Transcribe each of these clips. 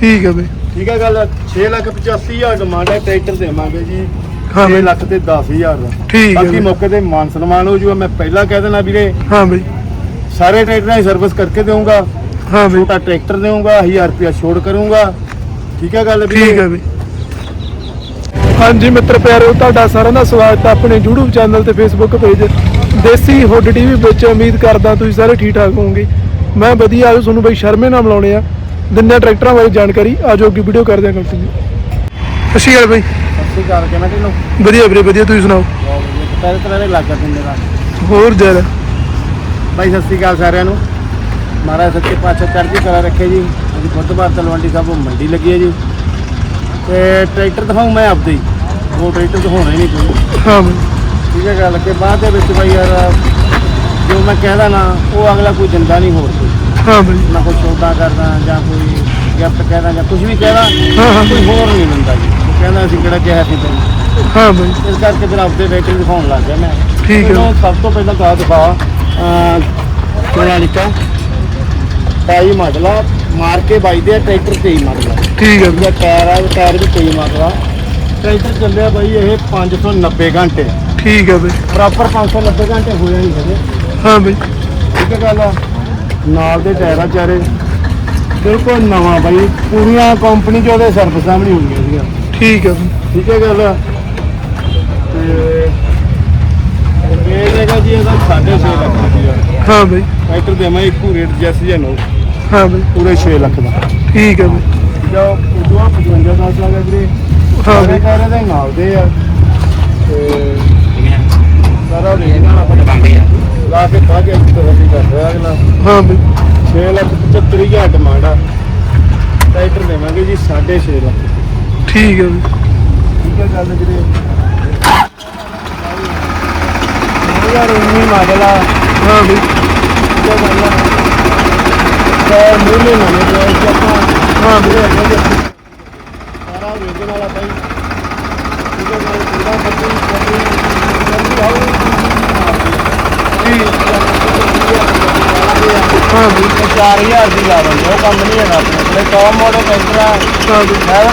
ਠੀਕ ਹੈ ਬਈ। ਠੀਕ ਹੈ ਗੱਲ 6 ਲੱਖ 85 ਹਜ਼ਾਰ ਡਿਮਾਂਡ ਹੈ ਟਰੈਕਟਰ ਦੇਵਾਂਗੇ ਜੀ। ਹਾਂ 6 ਬਈ। ਲੱਖ ਤੇ 10000 ਦਾ। ਠੀਕ ਹੈ ਬਾਕੀ ਬਈ। ਮੌਕੇ ਤੇ ਮਾਨ ਸਨਮਾਨ ਹੋ ਜੂਗਾ ਮੈਂ ਪਹਿਲਾਂ ਕਹਿ ਦੇਣਾ ਵੀਰੇ। ਹਾਂ ਬਈ। ਸਾਰੇ ਟਰੈਕਟਰਾਂ ਦੀ ਸਰਵਿਸ ਕਰਕੇ ਦੇਵਾਂਗਾ ਹਾਂ ਬਈ। ਛੋਟਾ ਟਰੈਕਟਰ ਦੇਵਾਂਗਾ 1000 ਰੁਪਇਆ ਛੋੜ ਕਰੂੰਗਾ। ਠੀਕ ਹੈ ਗੱਲ ਵੀਰੇ? ਠੀਕ ਹੈ ਬਈ। ਹਾਂਜੀ ਮਿੱਤਰ ਪਿਆਰਿਓ ਤੁਹਾਡਾ ਸਾਰਿਆਂ ਦਾ ਸਵਾਗਤ ਹੈ ਆਪਣੇ YouTube ਚੈਨਲ ਤੇ Facebook page Desi hood TV ਵਿੱਚ ਉਮੀਦ ਕਰਦਾ ਤੁਸੀਂ ਸਾਰੇ ਠੀਕ ਠਾਕ ਹੋਵੋਗੇ। ਮੈਂ ਵਧੀਆ ਆਜੋ ਤੁਹਾਨੂੰ ਬਈ ਸ਼ਰਮੇ ਨਾਲ ਮਿਲਾਉਣੇ ਆ। ਦਿੰਨੇ ਟਰੈਕਟਰਾਂ ਬਾਰੇ ਜਾਣਕਾਰੀ। ਆਜੋ ਅੱਗੇ ਵੀਡੀਓ ਕਰਦੇ ਹਾਂ ਕੰਟੀਨਿਊ ਅੱਛੀ ਗੱਲ ਬਈ। ਸਤਿ ਸ਼੍ਰੀ ਅਕਾਲ ਕਿਵੇਂ ਤੈਨੂੰ? ਵਧੀਆ ਵੀਰੇ ਵਧੀਆ ਤੁਸੀਂ ਸੁਣਾਓ? ਪਹਿਲੇ ਤਰ੍ਹਾਂ ਦੇ ਲੱਗਾ ਤੁੰਦੇ ਦਾ ਹੋਰ ਜ਼ਿਆਦਾ ਬਾਈ ਸਤਿ ਸ਼੍ਰੀ ਅਕਾਲ ਸਾਰਿਆਂ ਨੂੰ। ਮਹਾਰਾਜ ਸੱਚੇ ਪਾਤਸ਼ਾਹ ਚੜ੍ਹਦੀ ਕਲਾ ਰੱਖੇ ਜੀ। ਅੱਜ ਬੁੱਧਵਾਰ ਤਲਵੰਡੀ ਸਾਹਿਬ ਮੰਡੀ ਲੱਗੀ ਹੈ ਜੀ। ਤੇ ਟਰੈਕਟਰ ਦਿਖਾਉਂ ਮੈਂ ਆਪਦੇ ਹੀ। ਉਹ ਟਰੈਕਟਰ ਦਿਖਾਉਣਾ ਹੀ ਨਹੀਂ ਕੋਈ। ਹਾਂ ਠੀਕ ਹੈ ਗੱਲ ਕਿ ਬਾਅਦ ਦੇ ਵਿੱਚ ਬਾਈ ਯਾਰ ਜੋ ਮੈਂ ਕਹਿਦਾ ਨਾ ਉਹ ਅਗਲਾ ਕੋਈ ਦਿੰਦਾ ਨਹੀਂ ਹੋਰ ਕੋਈ। ਹਾਂ ਬਈ। ਨਾ ਕੋਈ ਸੌਦਾ ਕਰਦਾ ਜਾਂ ਕੋਈ ਗਿਫਟ ਕਹਿਦਾ ਜਾਂ ਕੁਝ ਵੀ ਕਹਿਦਾ ਹਾਂ, ਹਾਂ। ਕੋਈ ਹੋਰ ਨਹੀਂ ਦਿੰਦਾ ਜੀ। ਉਹ ਕਹਿੰਦਾ ਅਸੀਂ ਕਿਹੜਾ ਕਿਹਾ ਸੀ ਤੈਨੂੰ। ਹਾਂ ਬਈ। ਇਸ ਕਰਕੇ ਫਿਰ ਆਪਦੇ ਟਰੈਕਟਰ ਦਿਖਾਉਣ ਲੱਗ ਗਿਆ ਮੈਂ। ਠੀਕ ਹੈ। ਮੈਨੂੰ ਸਭ ਤੋਂ ਪਹਿਲਾਂ ਤਾਂ ਦਿਖਾ ਸੋਨਾਲੀਕਾ ਬਾਈ ਮਾਡਲ ਆ ਮਾਰ ਕੇ ਬਾਈ ਦੇ ਟਰੈਕਟਰ 23 ਮਾਡਲ ਆ ਠੀਕ ਹੈ ਬਈ। ਇਹਦਾ ਟਾਇਰ ਆ ਟਾਇਰ ਵੀ 23 ਮਾਡਲ ਆ ਟਰੈਕਟਰ ਚੱਲਿਆ ਬਾਈ ਇਹ 590 ਘੰਟੇ। ਠੀਕ ਹੈ ਬਈ। ਪ੍ਰੋਪਰ 590 ਘੰਟੇ ਹੋਇਆ ਨਹੀਂ ਹਜੇ। ਹਾਂ ਬਈ। ਠੀਕ ਹੈ ਗੱਲ ਆ ਨਾਲ ਦੇ ਟਾਇਰ ਆ ਚਾਰੇ। ਬਿਲਕੁਲ ਨਵਾਂ ਬਾਈ ਪੂਰੀਆਂ ਕੰਪਨੀ ਚ ਉਹਦੇ ਸਰਵਿਸਾਂ ਵੀ ਨਹੀਂ ਹੁੰਦੀਆਂ ਸੀਗੀਆਂ। ਠੀਕ ਹੈ ਠੀਕ ਹੈ ਗੱਲ। ਤੇ ਇਹ ਹੈਗਾ ਜੀ ਇਹਦਾ 6.5 ਲੱਖ ਰੁਪਇਆ ਹਾਂ ਬਈ। ਟਰੈਕਟਰ ਦੇਵਾਂ ਇੱਕੋ ਰੇਟ ਜੈਸ ਜਨੋ ਹਾਂ ਬਈ। ਪੂਰੇ 6 ਲੱਖ ਦਾ। ਠੀਕ ਹੈ ਬਈ। ਜੋ ਉਦੋਂ 55 ਦਾ ਲੱਗਾ ਵੀਰੇ। ਹਾਂ ਸਾਰੇ ਬਈ ਕਾਰੇ ਦੇ ਨਾਲ ਦੇ ਆ। ਤੇ ਸਾਰਾ ਓਰੀਜਨਲ ਆਪਣੇ ਬੰਦੇ ਆ। ਲਾ ਕੇ ਪਾ ਕੇ ਇੱਕ ਤਰ੍ਹਾਂ ਦੀ ਕਰ ਰਿਹਾ ਅਗਲਾ। ਹਾਂ ਬਈ। 6 ਲੱਖ 75 ਹਜ਼ਾਰ ਡਿਮਾਂਡ ਆ। ਟਰੈਕਟਰ ਦੇਵਾਂਗੇ ਜੀ 6.5 ਲੱਖ। ਠੀਕ ਹੈ ਬਈ। ਠੀਕ ਹੈ ਗੱਲ ਵੀਰੇ। 2019 ਮਾਡਲ ਆ। ਹਾਂ ਬਈ। ਠੀਕ ਹੈ ਗੱਲ ਆ। ਤੇ ਮੂਲੇ ਨਵੇਂ ਜੋ ਹੈ ਆਪਾਂ। ਹਾਂ ਵੀਰੇ ਅੱਗੇ ਜੀ ਸਾਰਾ ਓਰੀਜਨਲ ਵਾਲਾ ਬਾਈ। ਠੀਕ ਹੈ ਗੱਲ ਪੂਰਾ ਬੱਤੀ ਬੱਤੀ ਆਉ ਹਾਂ ਬਈ 4000 ਦੀ ਲਾ ਦਿੰਦੇ ਉਹ ਕੰਮ ਨਹੀਂ ਹੈਗਾ ਆਪਣੇ ਕੋਲੇ ਟੌਪ ਮਾਡਲ ਟਰੈਕਟਰ ਆ ਹਾਂ ਬਈ ਮੈਂ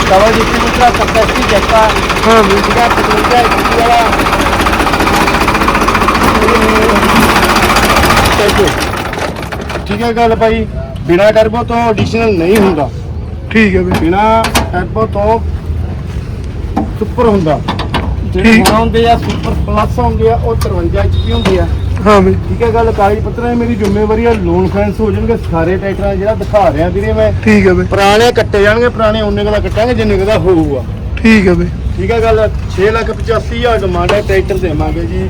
ਕਵਰ ਡਿਸਟ੍ਰੀਬਿਊਟਰ ਕਪੈਸਿਟੀ ਚੈੱਕਾ ਹਾਂ ਬਈ ਠੀਕ ਹੈ 55 ਇੰਚ ਵਾਲਾ ਠੀਕ ਹੈ ਗੱਲ ਭਾਈ ਬਿਨਾ ਟਰਬੋ ਤੋਂ ਐਡੀਸ਼ਨਲ ਨਹੀਂ ਹੁੰਦਾ ਠੀਕ ਹੈ ਬਈ ਬਿਨਾ ਟਰਬੋ ਤੋਂ ਸੁਪਰ ਹੁੰਦਾ ਜਿਹੜੇ ਠੀਕ। ਹੁਣ ਹੁੰਦੇ ਆ ਸੁਪਰ ਪਲੱਸ ਹੁੰਦੇ ਆ ਉਹ 53 ਇੰਚ ਹੁੰਦੀ ਆ। ਹਾਂ ਬਈ। ਠੀਕ ਹੈ ਗੱਲ ਕਾਗਜ਼ ਪੱਤਰਾਂ ਦੀ ਮੇਰੀ ਜ਼ਿੰਮੇਵਾਰੀ ਆ ਲੋਨ ਫਾਈਨੈਂਸ ਹੋ ਜਾਣਗੇ ਸਾਰੇ ਟਰੈਕਟਰਾਂ ਜਿਹੜਾ ਦਿਖਾ ਰਿਹਾ ਵੀਰੇ ਮੈਂ। ਠੀਕ ਹੈ ਬਈ। ਪੁਰਾਣੇ ਕੱਟੇ ਜਾਣਗੇ ਪੁਰਾਣੇ ਉਹਨੇ ਕੁ ਦਾ ਕੱਟਾਂਗੇ ਜਿੰਨੇ ਕੁ ਦਾ ਹੋਊਗਾ। ਠੀਕ ਹੈ ਬਈ। ਠੀਕ ਹੈ ਗੱਲ 6 ਲੱਖ 85 ਹਜ਼ਾਰ ਡਿਮਾਂਡ ਹੈ ਟਰੈਕਟਰ ਦੇਵਾਂਗੇ ਜੀ।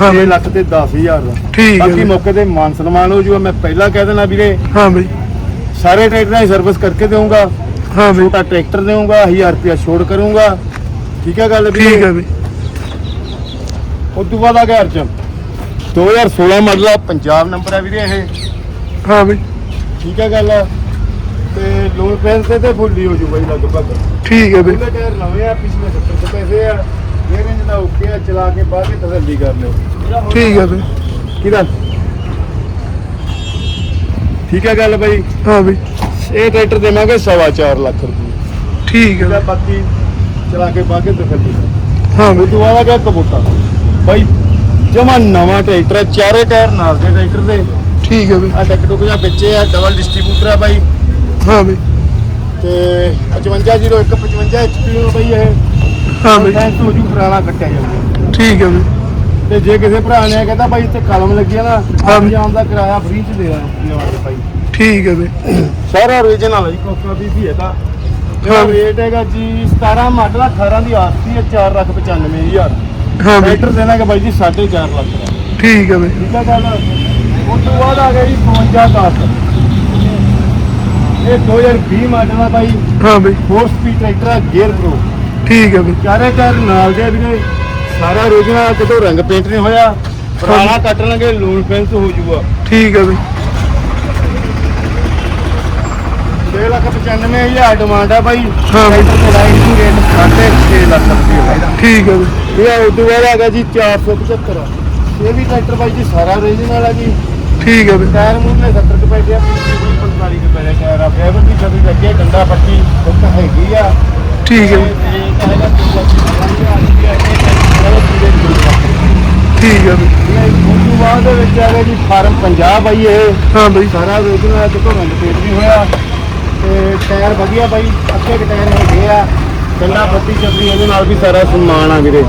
ਹਾਂ 6 ਬਈ। ਲੱਖ ਤੇ 10000 ਦਾ। ਠੀਕ ਹੈ ਬਾਕੀ ਮੌਕੇ ਤੇ ਮਾਨ ਸਨਮਾਨ ਹੋ ਜੂਗਾ ਮੈਂ ਪਹਿਲਾਂ ਕਹਿ ਦੇਣਾ ਵੀਰੇ। ਹਾਂ ਬਈ। ਸਾਰੇ ਟਰੈਕਟਰਾਂ ਦੀ ਸਰਵਿਸ ਕਰਕੇ ਦੇਵਾਂਗਾ ਹਾਂ ਬਈ। ਛੋਟਾ ਟਰੈਕਟਰ ਦੇਵਾਂਗਾ 1000 ਰੁਪਇਆ ਛੋੜ ਕਰੂੰਗਾ। ਠੀਕ ਹੈ ਗੱਲ ਵੀਰੇ? ਠੀਕ ਹੈ ਬਈ। ਉਸ ਤੋਂ ਬਾਅਦ ਆ ਗਿਆ ਅਰਜਨ। 2016 ਮਾਡਲ ਆ ਪੰਜਾਬ ਨੰਬਰ ਹੈ ਵੀਰੇ ਇਹ। ਹਾਂ ਬਈ। ਠੀਕ ਹੈ ਗੱਲ। ਤੇ ਲੋਨ ਪੈਨ ਤੇ ਤੇ ਫੁੱਲੀ ਹੋ ਜੂ ਬਾਈ ਲਗਭਗ। ਠੀਕ ਹੈ ਬਈ। ਪਹਿਲੇ ਟਾਇਰ ਨਵੇਂ ਆ ਪਿਛਲੇ 70 ਕੁ ਪੈਸੇ ਆ। ਇਹ ਰੇਂਜ ਦਾ ਓਕੇ ਆ ਚਲਾ ਕੇ ਬਾਅਦ ਵਿੱਚ ਤਸੱਲੀ ਕਰ ਲਿਓ। ਠੀਕ ਹੈ ਬਈ। ਕਿਹਦਾ ਠੀਕ ਹੈ ਗੱਲ ਬਾਈ। ਹਾਂ ਬਈ। ਇਹ ਟਰੈਕਟਰ ਦੇਵਾਂਗੇ ਸਵਾ ਚਾਰ ਲੱਖ ਰੁਪਏ। ਠੀਕ ਹੈ ਬਾਕੀ ਚਲਾ ਕੇ ਬਾਅਦ ਵਿੱਚ ਤਸੱਲੀ ਹਾਂ ਬਈ। ਆ ਗਿਆ ਕਬੂਤਰ। ਬਾਈ ਜਮਾ ਨਵਾਂ ਟਰੈਕਟਰ ਹੈ ਚਾਰੇ ਟਾਇਰ ਨਾਲ ਦੇ ਟਰੈਕਟਰ ਦੇ। ਠੀਕ ਹੈ ਬਈ। ਆ ਟੱਕ ਟੁਕ ਜਾਂ ਵਿੱਚੇ ਆ ਡਬਲ ਡਿਸਟ੍ਰੀਬਿਊਟਰ ਆ ਬਾਈ। ਹਾਂ ਬਈ। ਤੇ 5501 55 HP ਨੂੰ ਬਈ ਇਹ। ਹਾਂ ਬਈ। ਫੈਂਸ ਹੋ ਜੂ ਪੁਰਾਣਾ ਕੱਟਿਆ ਜਾਂਦਾ ਠੀਕ ਹੈ ਬਈ। ਤੇ ਜੇ ਕਿਸੇ ਭਰਾ ਨੇ ਕਹਿੰਦਾ ਬਾਈ ਇੱਥੇ ਕਲਮ ਲੱਗੀ ਆ ਨਾ ਜਾਣ ਦਾ ਕਿਰਾਇਆ ਫ੍ਰੀ ਚ ਦੇ ਦੇਵਾਂਗੇ ਬਾਈ। ਠੀਕ ਹੈ ਬਈ। ਸਾਰਾ ਓਰੀਜਨਲ ਹੈ ਜੀ ਕੋਕਾ ਵੀ ਵੀ ਹੈਗਾ। ਹਾਂ ਰੇਟ ਹੈਗਾ ਜੀ 17 ਮਾਡਲ ਆ 18 ਦੀ ਆਰਸੀ ਹੈ 4 ਲੱਖ 95000 ਹਾਂ ਬਈ ਟਰੈਕਟਰ ਦੇਣਾਗੇ ਬਾਈ ਜੀ 4.5 ਲੱਖ ਦਾ। ਠੀਕ ਹੈ ਬਈ। ਠੀਕ ਹੈ ਗੱਲ। ਉਸ ਤੋਂ ਬਾਅਦ ਆ ਗਿਆ ਜੀ 52 ਇਹ 2020 ਮਾਡਲ ਆ ਬਾਈ। ਹਾਂ ਬਈ। 4 ਸਪੀਡ ਟਰੈਕਟਰ ਆ ਗੇਅਰ ਪ੍ਰੋ ਠੀਕ ਹੈ ਬਈ। ਚਾਰੇ ਟਾਇਰ ਨਾਲ ਦੇ ਵੀਰੇ। ਸਾਰਾ ਓਰੀਜਨਲ ਕਿਤੋਂ ਰੰਗ ਪੇਂਟ ਨਹੀਂ ਹੋਇਆ। ਪੁਰਾਣਾ ਕੱਟ ਲਾਂਗੇ ਲੂਣ ਫੈਂਸ ਹੋ ਜੂਗਾ ਠੀਕ ਹੈ ਬਈ। 6 ਲੱਖ 95000 ਡਿਮਾਂਡ ਆ ਬਾਈ। ਹਾਂ। ਬਈ। ਟਰੈਕਟਰ ਦੇ ਲਾਈਨ ਦੀ ਰੇਟ 6.5 ਲੱਖ ਰੁਪਏ ਦਾ। ਠੀਕ ਹੈ ਬਈ ਇਹ ਤੋਂ ਬਾਅਦ ਆ ਗਿਆ ਜੀ 475 ਇਹ ਵੀ ਟਰੈਕਟਰ ਬਾਈ ਜੀ ਸਾਰਾ ਓਰੀਜਨਲ ਆ ਜੀ। ਠੀਕ ਹੈ ਬਈ ਟਾਇਰ ਮੂਹਰੇ 70 ਕੁ ਪੈਸੇ ਆ ਪਿਛਲੇ ਕੋਈ 45 ਕੁ ਪੈਸੇ ਟਾਇਰ ਆ। ਫੇਵਰ ਦੀ ਛਤਰੀ ਲੱਗੀ ਹੈ ਡੰਡਾ ਪੱਟੀ ਇੱਕ ਹੈਗੀ ਆ। ਠੀਕ ਹੈ ਹੈਗਾ ਦੋ ਦੀ ਹੈ, ਟਾਇਰ ਦੀ ਹੈ। ਠੀਕ ਹੈ ਬਈ ਉਸ ਤੋਂ ਬਾਅਦ ਦੇ ਵਿੱਚ ਆ ਗਿਆ ਜੀ ਫਾਰਮ ਪੰਜਾਬ ਆਈ ਇਹ। ਹਾਂ ਬਈ। ਸਾਰਾ ਵੇਚਣਾ ਹੈ ਤੇ ਘਰੋਂ ਰਿਪੇਟ ਵੀ ਹੋਇਆ। ਤੇ ਟਾਇਰ ਵਧੀਆ ਬਾਈ ਅੱਗੇ ਕਿ ਟਾਇਰ ਹੈਗੇ ਆ। ਡੰਡਾ ਪੱਟੀ ਛਤਰੀ ਇਹਦੇ ਨਾਲ ਵੀ ਸਾਰਾ ਸਨਮਾਨ ਆ ਵੀਰੇ।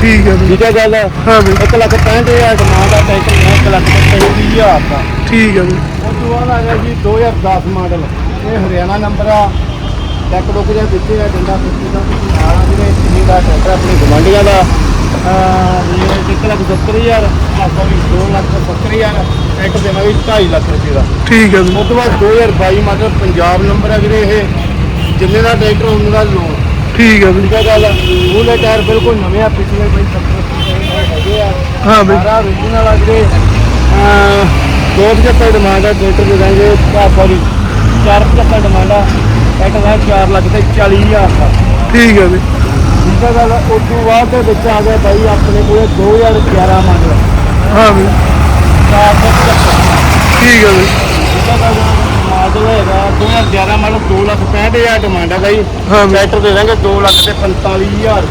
ਠੀਕ ਹੈ ਬਈ ਠੀਕ ਹੈ ਗੱਲ? ਹਾਂ ਬਈ 1 ਲੱਖ 65000 ਡਿਮਾਂਡ ਆ ਟਰੈਕਟਰ ਦਾ 1 ਲੱਖ 35000 ਦਾ ਠੀਕ ਹੈ ਬਈ ਉਸ ਤੋਂ ਬਾਅਦ ਆ ਗਿਆ ਜੀ 2010 ਮਾਡਲ। ਇਹ ਹਰਿਆਣਾ ਨੰਬਰ ਆ। ਟੈਕ ਡੁੱਕ ਦੇ ਵਿੱਚ ਹੈ ਡੰਡਾ ਫਿੱਟੀ ਦਾ ਤੁਸੀਂ ਨਾਲ ਆ ਜਿਹੜੇ ਕਿੰਨੀ ਦਾ ਟਰੈਕਟਰ ਆਪਣੇ ਗਵਾਂਢੀਆਂ ਦਾ। 1 ਲੱਖ 70000 ਸੌਰੀ 2 ਲੱਖ 70000 ਟਰੈਕਟਰ ਦੇਵਾਂਗੇ 2.5 ਲੱਖ ਰੁਪਏ ਦਾ ਠੀਕ ਹੈ ਬਈ ਉਸ ਤੋਂ ਬਾਅਦ 2022 ਮਾਡਲ ਪੰਜਾਬ ਨੰਬਰ ਹੈ ਵੀਰੇ ਇਹ ਜਿੰਨੇ ਦਾ ਟਰੈਕਟਰ ਉਹਨਾਂ ਦਾ ਲੋਨ। ਠੀਕ ਹੈ ਹੈ ਗੱਲ। ਉਹਲੇ ਟਾਇਰ ਬਿਲਕੁਲ ਨਵੇਂ ਆ ਪਿਛਲੇ ਬਈ 70 ਹੈਗੇ ਆ। ਹਾਂ ਬਈ। ਸਾਰਾ original ਆ ਵੀਰੇ। ਅਹ ਦੋ ਪਚੱਤਰ ਡਿਮਾਂਡ ਆ ਟਰੈਕਟਰ ਦੇ ਦਾਂਗੇ। ਆ ਸੌਰੀ ਚਾਰ ਪਚੱਤਰ ਡਿਮਾਂਡ ਆ। ਟਰੈਕਟਰ ਦਾ 4 ਲੱਖ ਤੇ 40000 ਦਾ। ਠੀਕ ਹੈ ਬਈ ਹੈ ਗੱਲ ਉਸ ਤੋਂ ਬਾਅਦ ਦੇ ਵਿੱਚ ਆ ਗਿਆ ਬਾਈ ਆਪਣੇ ਕੋਲੇ 2011 ਮਾਡਲ ਹਾਂ ਬਈ 475 ਠੀਕ ਹੈ ਬਈ ਹੈ ਗੱਲ ਮਾਡਲ ਹੈਗਾ 2011 ਮਾਡਲ 2 ਲੱਖ 65000 ਡਿਮਾਂਡ ਆ ਬਾਈ। ਹਾਂ ਬਈ ਟਰੈਕਟਰ ਦੇ ਦਾਂਗੇ 2 ਲੱਖ ਤੇ 45000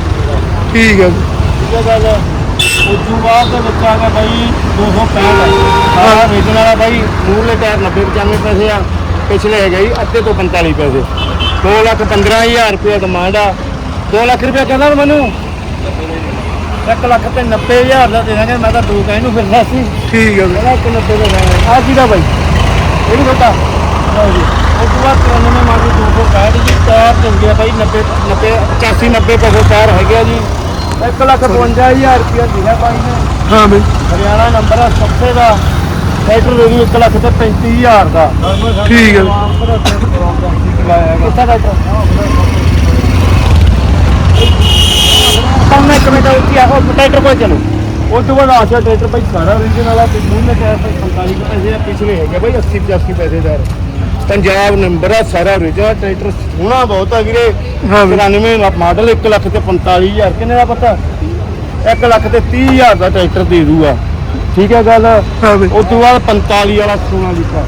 ਠੀਕ ਹੈ ਬਈ ਠੀਕ ਹੈ ਗੱਲ ਉਸ ਤੋਂ ਬਾਅਦ ਦੇ ਵਿੱਚ ਆ ਗਿਆ ਬਾਈ 265 ਸਾਰਾ ਵੇਚਣ ਵਾਲਾ ਬਾਈ ਮੂਰਲੇ ਟਾਇਰ 90 95 ਪੈਸੇ ਆ ਪਿਛਲੇ ਹੈਗੇ ਜੀ ਅੱਧੇ ਤੋਂ 45 ਪੈਸੇ। 2 ਲੱਖ 15000 ਰੁਪਏ ਡਿਮਾਂਡ ਆ। 2 ਲੱਖ ਰੁਪਏ ਕਹਿੰਦਾ ਮੈਨੂੰ। 1 ਲੱਖ ਤੇ 90000 ਦਾ ਦੇ ਦਾਂਗੇ ਮੈਂ ਤਾਂ ਦੋ ਕਹਿ ਨੂੰ ਫਿਰਦਾ ਸੀ। ਠੀਕ ਹੈ ਬਈ ਕਹਿੰਦਾ ਇੱਕ 90 ਦਾ ਦਾਂਗੇ। ਆ ਕਿਹਦਾ ਬਾਈ? ਇਹ ਵੀ ਛੋਟਾ। ਲਓ ਜੀ। ਉਸ ਤੋਂ ਬਾਅਦ 93 ਮਾਡਲ 265 ਜੀ ਟਾਇਰ ਚੱਲ ਗਿਆ ਬਾਈ 90 90 85 90 ਪੈਸੇ ਟਾਇਰ ਹੈਗੇ ਆ ਜੀ। 1 ਲੱਖ 55000 ਰੁਪਏ ਦਿਖਿਆ ਬਾਈ ਨੇ। ਹਾਂ ਬਈ। ਹਰਿਆਣਾ ਨੰਬਰ ਆ ਸੱਤੇ ਦਾ। ਟਰੈਕਟਰ ਦੇ ਵੀ 1 ਲੱਖ ਤੇ 35000 ਦਾ। ਠੀਕ ਹੈ ਕਿੱਥਾ ਕੰਮ ਇੱਕ ਮਿੰਟ ਉੱਚੀ ਆ ਉਹ ਟਰੈਕਟਰ ਕੋਲ ਚਲੋ। ਉਸ ਤੋਂ ਬਾਅਦ ਆਸ਼ਾ ਟਰੈਕਟਰ ਭਾਈ ਸਾਰਾ ਰੀਜਨ ਵਾਲਾ ਤੇ ਮੂੰਹ ਨੇ ਟਾਇਰ ਭਾਈ 45 ਕੁ ਪੈਸੇ ਆ ਪਿਛਲੇ ਹੈਗੇ ਭਾਈ 80 85 ਪੈਸੇ ਦਾ। ਪੰਜਾਬ ਨੰਬਰ ਆ ਸਾਰਾ ਰੀਜਨ ਟਰੈਕਟਰ ਸੋਹਣਾ ਬਹੁਤ ਆ ਵੀਰੇ। ਹਾਂ ਬਈ 94 ਮਾਡਲ 1 ਲੱਖ ਤੇ 45000 ਕਿੰਨੇ ਦਾ ਪਤਾ? 1 ਲੱਖ ਤੇ 30000 ਦਾ ਟਰੈਕਟਰ ਦੇ ਦੂਗਾ ਠੀਕ ਹੈ ਗੱਲ ਉਸ ਤੋਂ ਬਾਅਦ 45 ਵਾਲਾ ਸੋਨਾ ਲਿਖਾ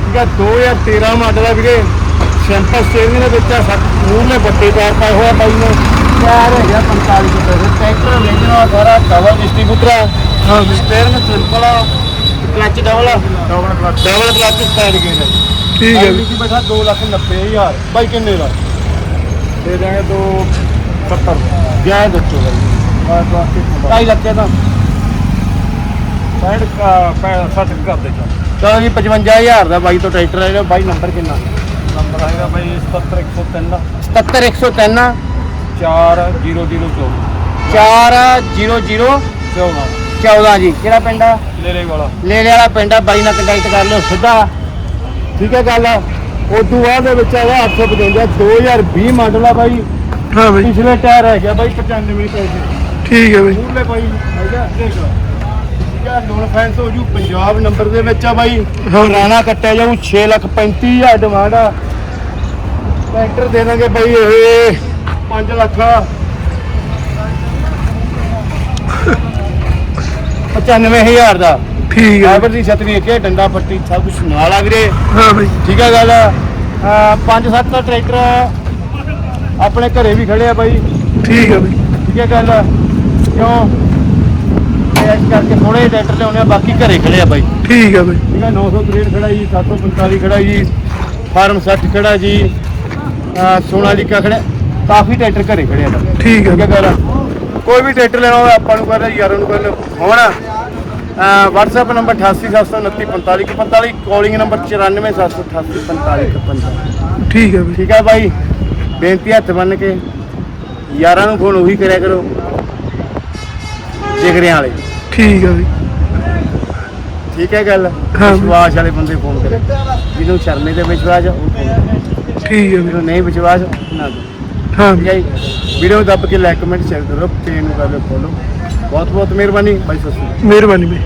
ਠੀਕ ਹੈ 2013 ਮਾਡਲ ਆ ਵੀਰੇ। ਸੈਂਪਲ ਸਟੇਰਿੰਗ ਦੇ ਵਿੱਚ ਆ ਸੱਤ ਮੂਹਰੇ ਵੱਡੇ ਟਾਇਰ ਪਾਏ ਹੋਇਆ ਬਾਈ ਨੇ। ਟਾਇਰ ਹੈਗਾ 45 ਰੁਪਏ। ਦੇ ਟਰੈਕਟਰ ਵੇਚਣਾ ਸਾਰਾ ਡਬਲ ਡਿਸਟ੍ਰੀਬਿਊਟਰ ਆ। ਹਾਂ। ਬਈ ਸਟੇਰਿੰਗ ਸਿੰਪਲ ਆ। Clutch double double clutch double clutch stand gear ਠੀਕ ਹੈ ਬਈ ਜੀ। ਬੈਠਾ 2 ਲੱਖ 90 ਹਜ਼ਾਰ। ਬਾਈ ਕਿੰਨੇ ਦਾ? ਦੇ ਦਾਂਗੇ 2 70 ਗਿਆ ਦੱਸੋ ਬਾਈ। ਲੱਖ ਦਾ 60 ਕਾ 60 ਕਰ ਦੇ ਚਲੋ। ਜੀ 55000 ਦਾ ਬਾਈ ਤੋਂ ਟਰੈਕਟਰ ਆਏਗਾ ਬਾਈ ਨੰਬਰ ਕਿੰਨਾ? ਨੰਬਰ ਹੈਗਾ ਬਾਈ 77103 77103 4004 4000 14 14 ਜੀ ਕਿਹੜਾ ਪਿੰਡ ਆ? ਲੇਰੇ ਵਾਲਾ ਲੇਲੇ ਵਾਲਾ ਪਿੰਡ ਆ ਬਾਈ ਨਾਲ ਕੰਟੈਕਟ ਕਰ ਲਿਓ ਸਿੱਧਾ। ਠੀਕ ਹੈ ਗੱਲ? ਤੋਂ ਬਾਅਦ ਦੇ ਵਿੱਚ ਆਇਆ 855 2020 ਮਾਡਲ ਆ ਬਾਈ। ਹਾਂ ਬਈ। ਪਿਛਲੇ ਟਾਇਰ ਹੈਗਾ ਬਾਈ 95 ਪੈਸੇ। ਠੀਕ ਹੈ ਬਈ। ਮੂਰਲੇ ਬਾਈ ਹੈਗਾ ਦੇਖ ਲਓ। ਠੀਕ ਹੈ ਲੋਨ ਫੈਂਸ ਹੋ ਜੂ ਪੰਜਾਬ ਨੰਬਰ ਦੇ ਵਿੱਚ ਆ ਬਾਈ। ਹਾਂ। ਪੁਰਾਣਾ ਕੱਟਿਆ ਜਾਊ 6 ਲੱਖ 35 ਹਜ਼ਾਰ ਡਿਮਾਂਡ ਆ। ਟਰੈਕਟਰ ਦੇ ਦਾਂਗੇ ਬਾਈ ਇਹ। 5 ਲੱਖ। 95000 ਦਾ। ਠੀਕ ਹੈ। ਡਰਾਈਵਰ ਦੀ ਇੱਕ ਹੈ ਡੰਡਾ ਪੱਟੀ ਸਭ ਕੁਝ ਨਾਲ ਆ ਵੀਰੇ ਹਾਂ ਬਈ। ਠੀਕ ਹੈ ਗੱਲ। ਪੰਜ ਸੱਤ ਟਰੈਕਟਰ ਆਪਣੇ ਘਰੇ ਵੀ ਖੜੇ ਆ ਬਾਈ। ਠੀਕ ਹੈ ਬਈ। ਠੀਕ ਹੈ ਗੱਲ। ਕਿਉਂ? ਇਸ ਕਰਕੇ ਥੋੜੇ ਟਰੈਕਟਰ ਲਿਆਉਣੇ ਆ ਬਾਕੀ ਘਰੇ ਖੜੇ ਆ ਬਾਈ। ਠੀਕ ਹੈ ਬਈ। ਠੀਕ ਹੈ 963 ਖੜਾ ਜੀ 745 ਖੜਾ ਜੀ ਫਾਰਮ 60 ਖੜਾ ਜੀ ਅਹ ਸੋਨਾਲੀਕਾ ਖੜਾ ਕਾਫੀ ਟਰੈਕਟਰ ਘਰੇ ਖੜੇ ਆ ਠੀਕ ਹੈ ਗੱਲ ਕੋਈ ਵੀ ਟਰੈਕਟਰ ਲੈਣਾ ਹੋਵੇ ਆਪਾਂ ਨੂੰ ਲਿਆ ਯਾਰਾਂ ਨੂੰ ਕਰ ਲਿਆ phone WhatsApp number 8879454545 calling number 9478854555 ਠੀਕ ਹੈ ਬਈ। ਠੀਕ ਹੈ ਬਾਈ। ਬੇਨਤੀ ਹੱਥ ਬੰਨ ਕੇ ਯਾਰਾਂ ਨੂੰ ਫੋਨ ਉਹੀ ਕਰਿਆ ਕਰੋ ਜਿਗਰਿਆਂ ਵਾਲੇ। ਠੀਕ ਹੈ ਬਈ। ਠੀਕ ਹੈ ਗੱਲ? ਹਾਂ। ਵਿਸ਼ਵਾਸ ਵਾਲੇ ਬੰਦੇ ਫੋਨ ਕਰੇ। ਜਿਹਨੂੰ ਸ਼ਰਮੇ ਤੇ ਵਿਸ਼ਵਾਸ ਆ, ਉਹ ਫੋਨ ਕਰੇ। ਠੀਕ ਹੈ ਬਈ। ਜਿਹਨੂੰ ਨਹੀਂ ਵਿਸ਼ਵਾਸ ਨਾ ਕਰੋ। ਹਾਂ। ਠੀਕ ਹੈ ਜੀ। ਵੀਡੀਓ ਦੱਬ ਕੇ ਲਾਈਕ ਕਮੈਂਟ ਸ਼ੇਅਰ ਕਰੋ ਪੇਜ ਨੂੰ ਕਰ ਲਓ ਫੋਲੋ ਬਹੁਤ ਬਹੁਤ ਮਿਹਰਬਾਨੀ ਬਾਈ ਸਤਿ ਸ਼੍ਰੀ ਅਕਾਲ। ਮਿਹਰਬਾਨੀ ਬਈ।